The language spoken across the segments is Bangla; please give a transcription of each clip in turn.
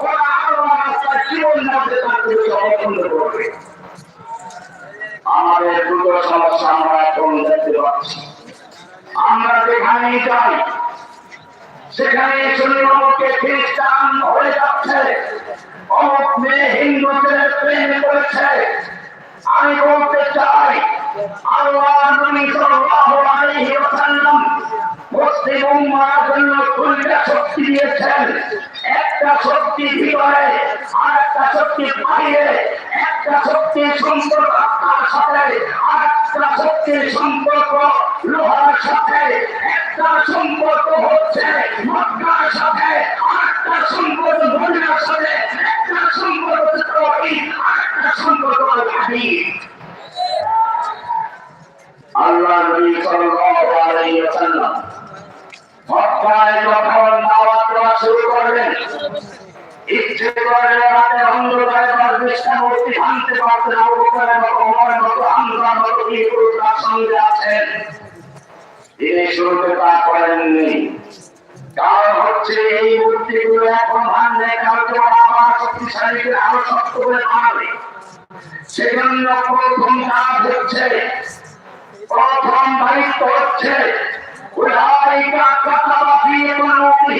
ওরা আল্লাহ রাস্তায় জীবন যাতে তাদেরকে অপছন্দ করবে আমাদের দুটো সমস্যা আমরা এখন দেখতে পাচ্ছি আমরা যেখানেই যাই সেখানে অমুকে খ্রিস্টান হয়ে যাচ্ছে অমুক মেয়ে হিন্দু ছেলে প্রেম করেছে আমি বলতে চাই আল্লাহ নবী সাল্লাল্লাহু আলাইহি ওয়াসাল্লাম মুসলিম উম্মার জন্য দুইটা শক্তি দিয়েছেন একটা শক্তি ভিতরে আর একটা শক্তি বাইরে একটা শক্তি সম্পর্ক আত্মার সাথে, আর একটা শক্তির সম্পর্ক লোহার সাথে, একটা সম্পর্ক হচ্ছে মক্কার সাথে, আর একটা সম্পর্ক মদিনার সাথে, একটা সম্পর্ক আর একটা সম্পর্ক আল্লাহ নবী সাল্লাল্লাহু আলাইহি ওয়াসাল্লাম মক্কায় যখন শুরু করলেন ইচ্ছে করে রাতে অন্ধকারে তার দৃষ্টামূর্তি ভাঙতে পারতেন আবু বকরের মতো ওমরের মতো হামজার মতো কি তার সঙ্গে আছেন। তিনি শুরুতে তা করেননি। কারণ হচ্ছে এই মূর্তিগুলো এখন ভাঙলে কালকে আবার শক্তিশালী আরও শক্ত করে বানাবে সেজন্য প্রথম কাজ হচ্ছে, প্রথম দায়িত্ব হচ্ছে উলাইকা কাতাবা ফি কুলুবিহিমুল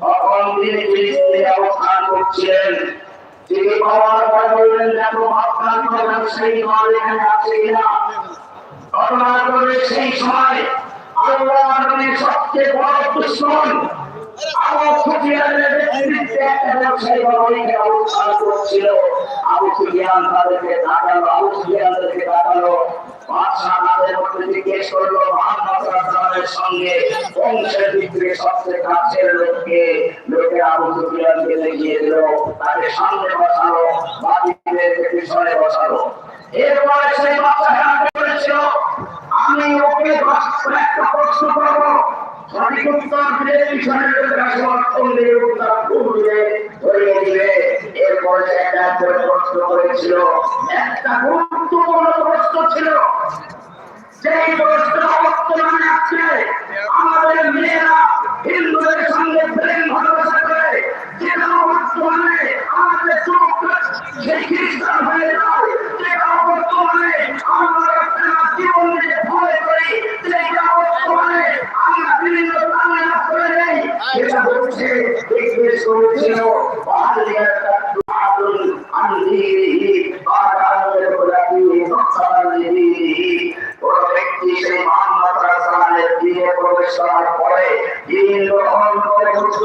তখন তিনি ফিলিস্তিনে অবস্থান করছিলেন। তিনি পাওয়ার পর বললেন জিজ্ঞেস করল সঙ্গে বংশের সবচেয়ে কাছের লোককে লোকে দেখিয়ে দিল। তাকে সামনে বসালো পিছনে বসালো। এরপরে সেই আমি ওকে একটা প্রশ্ন করব। একটা গুরুত্বপূর্ণ প্রশ্ন ছিল। সেই প্রশ্ন বর্তমানে আছে আমাদের মেয়েরা হিন্দুদের সঙ্গে প্রেম ভালোবাসা করে যেটা বর্তমানে আমাদের চোখ সেই খ্রিস্টান হয়ে যায় যেটা বর্তমানে আমরা একটা জীবন দিয়ে ভয় করি যেটা বর্তমানে আমরা বিভিন্ন স্থানে করে নেই সেটা হচ্ছে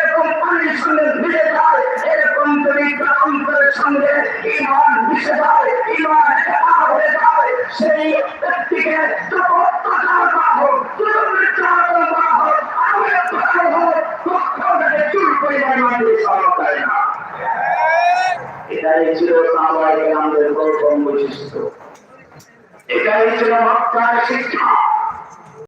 চিনি যেরকম পানির সঙ্গে মিশে যায়, এরকম যদি অন্তরের সঙ্গে ঈমান মিশে যায় একা হয়ে যায়, সেই ব্যক্তিকে এটাই ছিল সাহাবায়ে আমাদের এটাই ছিল মক্কার শিক্ষা।